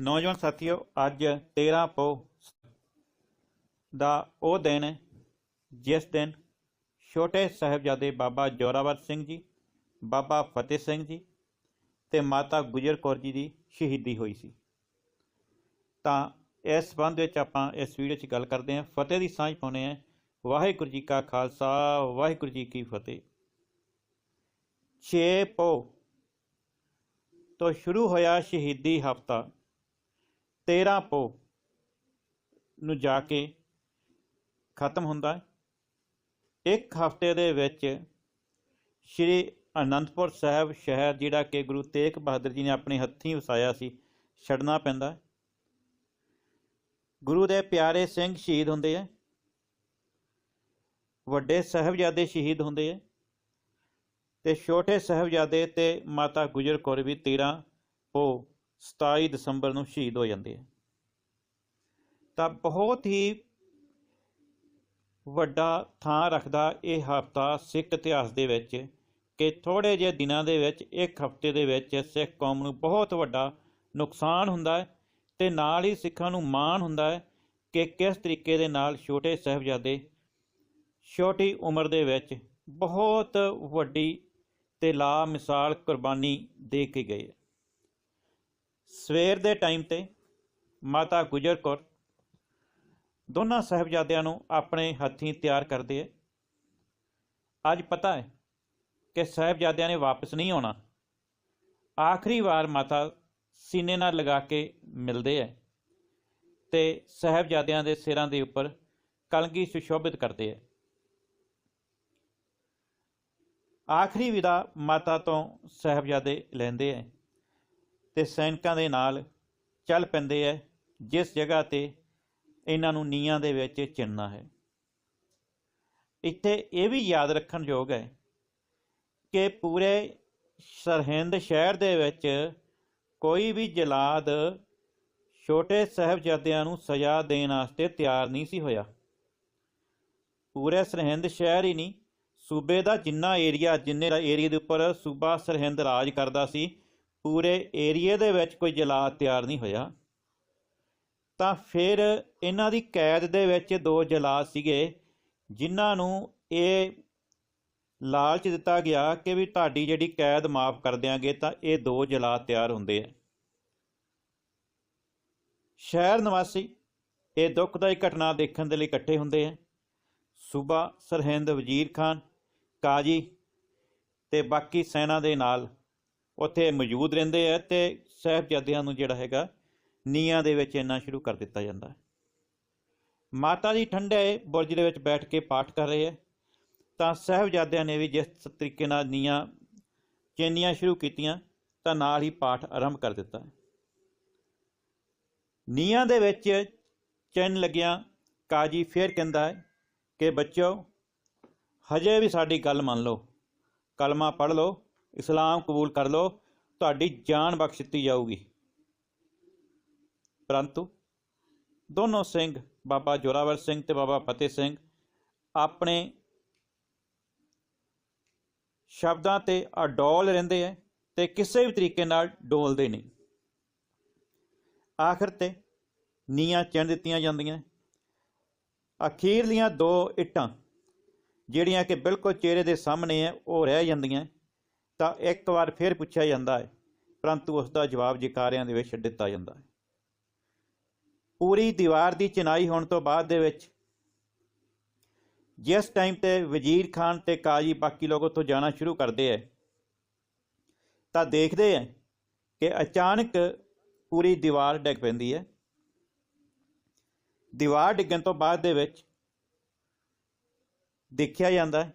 ਨੌਜਵਾਨ ਸਾਥੀਓ, ਅੱਜ 13 ਪੋ ਦਾ ਉਹ ਦਿਨ ਹੈ ਜਿਸ ਦਿਨ ਛੋਟੇ ਸਾਹਿਬਜ਼ਾਦੇ ਬਾਬਾ ਜੋਰਾਵਰ ਸਿੰਘ ਜੀ, ਬਾਬਾ ਫਤਿਹ ਸਿੰਘ ਜੀ ਤੇ ਮਾਤਾ ਗੁਜਰ ਕੌਰ ਜੀ ਦੀ ਸ਼ਹੀਦੀ ਹੋਈ ਸੀ। ਤਾਂ ਇਸ ਸੰਬੰਧ ਵਿੱਚ ਆਪਾਂ ਇਸ ਵੀਡੀਓ 'ਚ ਗੱਲ ਕਰਦੇ ਹਾਂ। ਫਤਿਹ ਦੀ ਸਾਂਝ ਪਾਉਂਦੇ ਹਾਂ। ਵਾਹਿਗੁਰੂ ਜੀ ਕਾ ਖਾਲਸਾ, ਵਾਹਿਗੁਰੂ ਜੀ ਕੀ ਫਤਿਹ। 6 ਪੋ ਤੋਂ ਸ਼ੁਰੂ ਹੋਇਆ ਸ਼ਹੀਦੀ ਹਫਤਾ। 13 ਪੋ ਨੂੰ ਜਾ ਕੇ ਖਤਮ ਹੁੰਦਾ ਹੈ। ਇੱਕ ਹਫ਼ਤੇ ਦੇ ਵਿੱਚ ਸ਼੍ਰੀ ਅਨੰਦਪੁਰ ਸਾਹਿਬ ਸ਼ਹਿਰ, ਜਿਹੜਾ ਕਿ ਗੁਰੂ ਤੇਗ ਬਹਾਦਰ ਜੀ ਨੇ ਆਪਣੇ ਹੱਥੀਂ ਵਸਾਇਆ ਸੀ, ਛੱਡਣਾ ਪੈਂਦਾ ਗੁਰੂ ਦੇ ਪਿਆਰੇ ਸਿੰਘ ਸ਼ਹੀਦ ਹੁੰਦੇ ਆ ਵੱਡੇ ਸਾਹਿਬਜ਼ਾਦੇ ਸ਼ਹੀਦ ਹੁੰਦੇ ਆ ਤੇ ਛੋਟੇ ਸਾਹਿਬਜ਼ਾਦੇ ਤੇ ਮਾਤਾ ਗੁਜਰ ਕੌਰ ਵੀ 13 ਉਹ 27 ਦਸੰਬਰ ਨੂੰ ਸ਼ਹੀਦ ਹੋ ਜਾਂਦੇ ਆ। ਤਾਂ ਬਹੁਤ ਹੀ ਵੱਡਾ ਥਾਂ ਰੱਖਦਾ ਇਹ ਹਫਤਾ ਸਿੱਖ ਇਤਿਹਾਸ ਦੇ ਵਿੱਚ ਕਿ ਥੋੜੇ ਜਿਹੇ ਦਿਨਾਂ ਦੇ ਵਿੱਚ, ਇੱਕ ਹਫ਼ਤੇ ਦੇ ਵਿੱਚ ਸਿੱਖ ਕੌਮ ਨੂੰ ਬਹੁਤ ਵੱਡਾ ਨੁਕਸਾਨ ਹੁੰਦਾ ਹੈ ਤੇ ਨਾਲ ਹੀ ਸਿੱਖਾਂ ਨੂੰ ਮਾਣ ਹੁੰਦਾ ਹੈ ਕਿ ਕਿਸ ਤਰੀਕੇ ਦੇ ਨਾਲ ਛੋਟੇ ਸਾਹਿਬਜ਼ਾਦੇ ਛੋਟੀ ਉਮਰ ਦੇ ਵਿੱਚ ਬਹੁਤ ਵੱਡੀ ਤੇ ਲਾ ਮਿਸਾਲ ਕੁਰਬਾਨੀ ਦੇ ਕੇ ਗਏ ਸਵੇਰ ਦੇ ਟਾਈਮ ਤੇ ਮਾਤਾ ਗੁਜਰ ਕੌਰ ਦੋਨਾਂ ਸਾਹਿਬਜ਼ਾਦਿਆਂ ਨੂੰ ਆਪਣੇ ਹੱਥੀਂ ਤਿਆਰ ਕਰਦੇ ਐ। ਅੱਜ ਪਤਾ ਹੈ ਕਿ ਸਾਹਿਬਜ਼ਾਦਿਆਂ ਨੇ ਵਾਪਸ ਨਹੀਂ ਆਉਣਾ। ਆਖਰੀ ਵਾਰ ਮਾਤਾ ਸੀਨੇ ਨਾਲ ਲਗਾ ਕੇ ਮਿਲਦੇ ਐ ਤੇ ਸਾਹਿਬਜ਼ਾਦਿਆਂ ਦੇ ਸਿਰਾਂ ਦੇ ਉੱਪਰ ਕਲਗੀ ਸੁਸ਼ੋਭਿਤ ਕਰਦੇ ਐ। ਆਖਰੀ ਵਿਦਾ ਮਾਤਾ ਤੋਂ ਸਾਹਿਬਜ਼ਾਦੇ ਲੈਂਦੇ ਐ। ਤੇ ਸੈਨਿਕਾਂ ਦੇ ਨਾਲ ਚੱਲ ਪੈਂਦੇ ਐ, ਜਿਸ ਜਗ੍ਹਾ ਤੇ ਇਹਨਾਂ ਨੂੰ ਨੀਹਾਂ ਦੇ ਵਿੱਚ ਚਿਣਨਾ ਹੈ। ਇੱਥੇ ਇਹ ਵੀ ਯਾਦ ਰੱਖਣ ਯੋਗ ਹੈ ਕਿ ਪੂਰੇ ਸਰਹਿੰਦ ਸ਼ਹਿਰ ਦੇ ਵਿੱਚ ਕੋਈ ਵੀ ਜਲਾਦ ਛੋਟੇ ਸਾਹਿਬਜ਼ਾਦਿਆਂ ਨੂੰ ਸਜ਼ਾ ਦੇਣ ਵਾਸਤੇ ਤਿਆਰ ਨਹੀਂ ਸੀ ਹੋਇਆ। ਪੂਰੇ ਸਰਹਿੰਦ ਸ਼ਹਿਰ ਹੀ ਨਹੀਂ, ਸੂਬੇ ਦਾ ਜਿੰਨਾ ਏਰੀਆ, ਜਿੰਨੇ ਦਾ ਏਰੀਆ ਦੇ ਉੱਪਰ ਸੂਬਾ ਸਰਹਿੰਦ ਰਾਜ ਕਰਦਾ ਸੀ ਪੂਰੇ ਏਰੀਏ ਦੇ ਵਿੱਚ ਕੋਈ ਜਲਾਦ ਤਿਆਰ ਨਹੀਂ ਹੋਇਆ। ਤਾਂ ਫਿਰ ਇਹਨਾਂ ਦੀ ਕੈਦ ਦੇ ਵਿੱਚ ਦੋ ਜਲਾਦ ਸੀਗੇ, ਜਿਨ੍ਹਾਂ ਨੂੰ ਇਹ ਲਾਲਚ ਦਿੱਤਾ ਗਿਆ ਕਿ ਵੀ ਤੁਹਾਡੀ ਜਿਹੜੀ ਕੈਦ ਮਾਫ ਕਰ ਦਿਆਂਗੇ, ਤਾਂ ਇਹ ਦੋ ਜਲਾਦ ਤਿਆਰ ਹੁੰਦੇ ਆ। ਸ਼ਹਿਰ ਨਿਵਾਸੀ ਇਹ ਦੁੱਖਦਾਈ ਘਟਨਾ ਦੇਖਣ ਦੇ ਲਈ ਇਕੱਠੇ ਹੁੰਦੇ ਆ। ਸੂਬਾ ਸਰਹਿੰਦ ਵਜ਼ੀਰ ਖਾਨ, ਕਾਜੀ ਤੇ ਬਾਕੀ ਸੈਨਾ ਦੇ ਨਾਲ ਉੱਥੇ ਮੌਜੂਦ ਰਹਿੰਦੇ ਆ ਤੇ ਸਾਹਿਬਜ਼ਾਦਿਆਂ ਨੂੰ ਜਿਹੜਾ ਹੈਗਾ ਨੀਹਾਂ ਦੇ ਵਿੱਚ ਇੰਨਾ ਸ਼ੁਰੂ ਕਰ ਦਿੱਤਾ ਜਾਂਦਾ ਮਾਤਾ ਜੀ ਠੰਡੇ ਬੁਰਜ ਦੇ ਵਿੱਚ ਬੈਠ ਕੇ ਪਾਠ ਕਰ ਰਹੇ ਹੈ ਤਾਂ ਸਾਹਿਬਜ਼ਾਦਿਆਂ ਨੇ ਵੀ ਜਿਸ ਤਰੀਕੇ ਨਾਲ ਨੀਹਾਂ, ਚੇਨੀਆਂ ਸ਼ੁਰੂ ਕੀਤੀਆਂ, ਤਾਂ ਨਾਲ ਹੀ ਪਾਠ ਆਰੰਭ ਕਰ ਦਿੱਤਾ। ਨੀਹਾਂ ਦੇ ਵਿੱਚ ਚੈਨ ਲੱਗਿਆ। ਕਾਜੀ ਫੇਰ ਕਹਿੰਦਾ ਹੈ ਕਿ ਬੱਚੋ ਹਜੇ ਵੀ ਸਾਡੀ ਗੱਲ ਮੰਨ ਲਓ। ਕਲਮਾ ਪੜ੍ਹ ਲਓ। ਇਸਲਾਮ ਕਬੂਲ ਕਰ ਲਓ, ਤੁਹਾਡੀ ਜਾਨ ਬਖਸ਼ ਦਿੱਤੀ ਜਾਊਗੀ। ਪਰੰਤੂ ਦੋਨੋਂ ਸਿੰਘ, ਬਾਬਾ ਜੋਰਾਵਰ ਸਿੰਘ ਤੇ ਬਾਬਾ ਫਤਿਹ ਸਿੰਘ, ਆਪਣੇ ਸ਼ਬਦਾਂ ਤੇ ਅਡੋਲ ਰਹਿੰਦੇ ਐ ਤੇ ਕਿਸੇ ਵੀ ਤਰੀਕੇ ਨਾਲ ਡੋਲਦੇ ਨਹੀਂ। ਆਖਰ ਤੇ ਨੀਆਂ ਚਿਣ ਦਿੱਤੀਆਂ ਜਾਂਦੀਆਂ। ਅਖੀਰਲੀਆਂ ਦੋ ਇੱਟਾਂ, ਜਿਹੜੀਆਂ ਕਿ ਬਿਲਕੁਲ ਚਿਹਰੇ ਦੇ ਸਾਹਮਣੇ ਐ ਉਹ ਰਹਿ ਜਾਂਦੀਆਂ। ਤਾਂ ਇੱਕ ਵਾਰ ਫਿਰ ਪੁੱਛਿਆ ਜਾਂਦਾ ਹੈ, ਪਰੰਤੂ ਉਸ ਦਾ ਜਵਾਬ ਜਕਾਰਿਆਂ ਦੇ ਵਿੱਚ ਦਿੱਤਾ ਜਾਂਦਾ ਹੈ। ਪੂਰੀ ਦੀਵਾਰ ਦੀ ਚਿਨਾਈ ਹੋਣ ਤੋਂ ਬਾਅਦ ਦੇ ਵਿੱਚ, ਜਿਸ ਟਾਈਮ ਤੇ ਵਜ਼ੀਰ ਖਾਨ ਤੇ ਕਾਜੀ ਬਾਕੀ ਲੋਕ ਉੱਥੋਂ ਜਾਣਾ ਸ਼ੁਰੂ ਕਰਦੇ ਐ ਤਾਂ ਦੇਖਦੇ ਐ ਕਿ ਅਚਾਨਕ ਪੂਰੀ ਦੀਵਾਰ ਡਿੱਗ ਪੈਂਦੀ ਹੈ। ਦੀਵਾਰ ਡਿੱਗਣ ਤੋਂ ਬਾਅਦ ਦੇ ਵਿੱਚ ਦੇਖਿਆ ਜਾਂਦਾ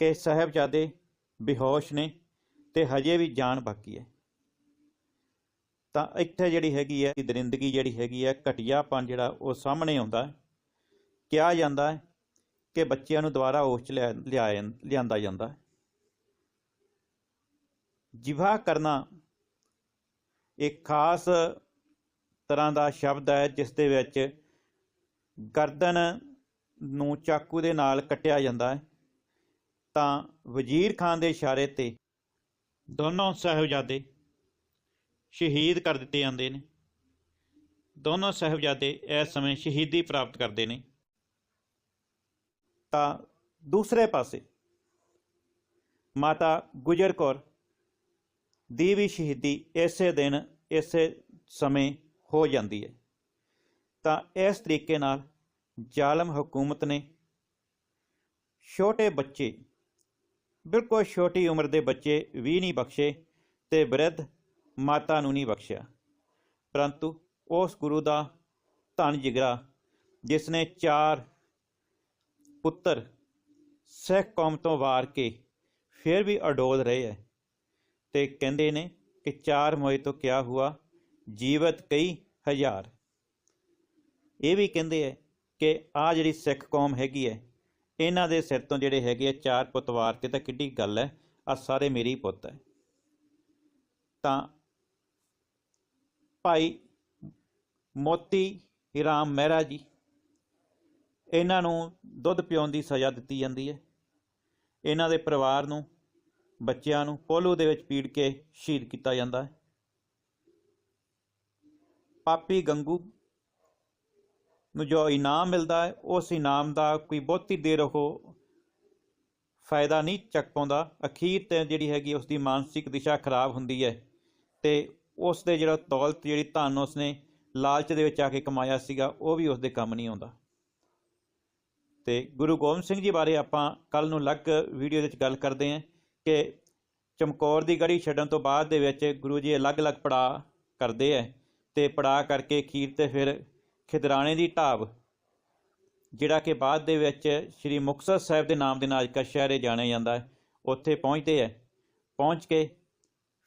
ਕਿ ਸਾਹਿਬਜ਼ਾਦੇ ਬੇਹੋਸ਼ ਨੇ ਤੇ ਹਜੇ ਵੀ ਜਾਨ ਬਾਕੀ ਹੈ। ਤਾਂ ਇੱਥੇ ਜਿਹੜੀ ਹੈਗੀ ਹੈ, ਦਰਿੰਦਗੀ ਜਿਹੜੀ ਹੈਗੀ ਹੈ, ਘਟਿਆਪਨ ਜਿਹੜਾ ਉਹ ਸਾਹਮਣੇ ਆਉਂਦਾ ਹੈ। ਕਿਹਾ ਜਾਂਦਾ ਹੈ ਕਿ ਬੱਚਿਆਂ ਨੂੰ ਦੁਬਾਰਾ ਹੋਸ਼ ਚ ਲਿਆ ਲਿਆਇਆ- ਲਿਆਂਦਾ ਜਾਂਦਾ ਹੈ। ਜਿਵਾ ਕਰਨਾ ਇੱਕ ਖਾਸ ਤਰ੍ਹਾਂ ਦਾ ਸ਼ਬਦ ਹੈ, ਜਿਸ ਦੇ ਵਿੱਚ ਗਰਦਨ ਨੂੰ ਚਾਕੂ ਦੇ ਨਾਲ ਕੱਟਿਆ ਜਾਂਦਾ ਹੈ। ਤਾਂ ਵਜ਼ੀਰ ਖਾਨ ਦੇ ਇਸ਼ਾਰੇ ਤੇ ਦੋਨੋਂ ਸਾਹਿਬਜ਼ਾਦੇ ਸ਼ਹੀਦ ਕਰ ਦਿੱਤੇ ਜਾਂਦੇ ਨੇ। ਦੋਨੋਂ ਸਾਹਿਬਜ਼ਾਦੇ ਇਸ ਸਮੇਂ ਸ਼ਹੀਦੀ ਪ੍ਰਾਪਤ ਕਰਦੇ ਨੇ। ਤਾਂ ਦੂਸਰੇ ਪਾਸੇ ਮਾਤਾ ਗੁਜਰ ਕੌਰ ਦੀ ਵੀ ਸ਼ਹੀਦੀ ਇਸੇ ਦਿਨ, ਇਸੇ ਸਮੇਂ ਹੋ ਜਾਂਦੀ ਹੈ। ਤਾਂ ਇਸ ਤਰੀਕੇ ਨਾਲ ਜ਼ਾਲਮ ਹਕੂਮਤ ਨੇ ਛੋਟੇ ਬੱਚੇ ਬਿਲਕੁਲ ਛੋਟੀ ਉਮਰ ਦੇ ਬੱਚੇ ਵੀ ਨਹੀਂ ਬਖਸ਼ੇ ਤੇ ਬਿਰਧ ਮਾਤਾ ਨੂੰ ਨਹੀਂ ਬਖਸ਼ਿਆ। ਪਰੰਤੂ ਉਸ ਗੁਰੂ ਦਾ ਧਨ ਜਿਗਰਾ ਜਿਸ ਨੇ ਚਾਰ ਪੁੱਤਰ ਸਿੱਖ ਕੌਮ ਤੋਂ ਵਾਰ ਕੇ ਫਿਰ ਵੀ ਅਡੋਲ ਰਹੇ ਹੈ ਤੇ ਕਹਿੰਦੇ ਨੇ ਕਿ ਚਾਰ ਮੋਏ ਤੋਂ ਕਿਆ ਹੁਆ, ਜੀਵਤ ਕਈ ਹਜ਼ਾਰ। ਇਹ ਵੀ ਕਹਿੰਦੇ ਹੈ ਕਿ ਆ ਜਿਹੜੀ ਸਿੱਖ ਕੌਮ ਹੈਗੀ ਹੈ ਇਹਨਾਂ ਦੇ ਸਿਰ ਤੋਂ ਜਿਹੜੇ ਹੈਗੇ ਆ ਚਾਰ ਪੁੱਤ ਵਾਰ ਕੇ ਤਾਂ ਕਿੱਡੀ ਗੱਲ ਹੈ ਆ ਸਾਰੇ ਮੇਰੇ ਹੀ ਪੁੱਤ ਹੈ। ਤਾਂ ਭਾਈ ਮੋਤੀ ਰਾਮ ਮਹਿਰਾ ਜੀ, ਇਹਨਾਂ ਨੂੰ ਦੁੱਧ ਪਿਉਣ ਦੀ ਸਜ਼ਾ ਦਿੱਤੀ ਜਾਂਦੀ ਹੈ। ਇਹਨਾਂ ਦੇ ਪਰਿਵਾਰ ਨੂੰ, ਬੱਚਿਆਂ ਨੂੰ ਪੋਲੋ ਦੇ ਵਿੱਚ ਪੀੜ ਕੇ ਸ਼ਹੀਦ ਕੀਤਾ ਜਾਂਦਾ ਹੈ। ਪਾਪੀ ਗੰਗੂ ਨੂੰ ਜੋ ਇਨਾਮ ਮਿਲਦਾ ਹੈ, ਉਸ ਇਨਾਮ ਦਾ ਕੋਈ ਬਹੁਤੀ ਦੇਰ ਉਹ ਫਾਇਦਾ ਨਹੀਂ ਚੱਕ ਪਾਉਂਦਾ। ਅਖੀਰ ਤੇ ਜਿਹੜੀ ਹੈਗੀ ਉਸ ਦੀ ਮਾਨਸਿਕ ਦਿਸ਼ਾ ਖਰਾਬ ਹੁੰਦੀ ਹੈ ਤੇ ਉਸ ਦੇ ਜਿਹੜਾ ਦੌਲਤ ਜਿਹੜੀ ਧਨ ਉਸਨੇ ਲਾਲਚ ਦੇ ਵਿੱਚ ਆ ਕੇ ਕਮਾਇਆ ਸੀਗਾ, ਉਹ ਵੀ ਉਸ ਦੇ ਕੰਮ ਨਹੀਂ ਆਉਂਦਾ। ਤੇ ਗੁਰੂ ਗੋਬਿੰਦ ਸਿੰਘ ਜੀ ਬਾਰੇ ਆਪਾਂ ਕੱਲ ਨੂੰ ਅਲੱਗ ਵੀਡੀਓ ਦੇ ਵਿੱਚ ਗੱਲ ਕਰਦੇ ਹਾਂ ਕਿ ਚਮਕੌਰ ਦੀ ਗੜੀ ਛੱਡਣ ਤੋਂ ਬਾਅਦ ਦੇ ਵਿੱਚ ਗੁਰੂ ਜੀ ਅਲੱਗ-ਅਲੱਗ ਪੜਾਅ ਕਰਦੇ ਹੈ ਤੇ ਪੜਾਅ ਕਰਕੇ ਅਖੀਰ ਤੇ ਫਿਰ ਖਿਦਰਾਣੇ ਦੀ ਢਾਬ, ਜਿਹੜਾ ਕਿ ਬਾਅਦ ਦੇ ਵਿੱਚ ਸ੍ਰੀ ਮੁਕਤਸਰ ਸਾਹਿਬ ਦੇ ਨਾਮ ਦੇ ਨਾਲ ਅੱਜ ਸ਼ਹਿਰੇ ਜਾਣਿਆ ਜਾਂਦਾ ਹੈ, ਉੱਥੇ ਪਹੁੰਚਦੇ ਹੈ। ਪਹੁੰਚ ਕੇ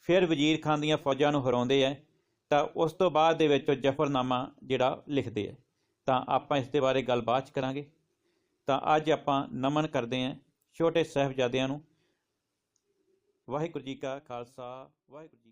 ਫਿਰ ਵਜ਼ੀਰ ਖਾਨ ਦੀਆਂ ਫੌਜਾਂ ਨੂੰ ਹਰਾਉਂਦੇ ਹੈ, ਤਾਂ ਉਸ ਤੋਂ ਬਾਅਦ ਦੇ ਵਿੱਚ ਉਹ ਜਫਰਨਾਮਾ ਜਿਹੜਾ ਲਿਖਦੇ ਹੈ। ਤਾਂ ਆਪਾਂ ਇਸ ਦੇ ਬਾਰੇ ਗੱਲ ਬਾਅਦ ਚ ਕਰਾਂਗੇ। ਤਾਂ ਅੱਜ ਆਪਾਂ ਨਮਨ ਕਰਦੇ ਹਾਂ ਛੋਟੇ ਸਾਹਿਬਜ਼ਾਦਿਆਂ ਨੂੰ। ਵਾਹਿਗੁਰੂ ਜੀ ਕਾ ਖਾਲਸਾ, ਵਾਹਿਗੁਰੂ ਜੀ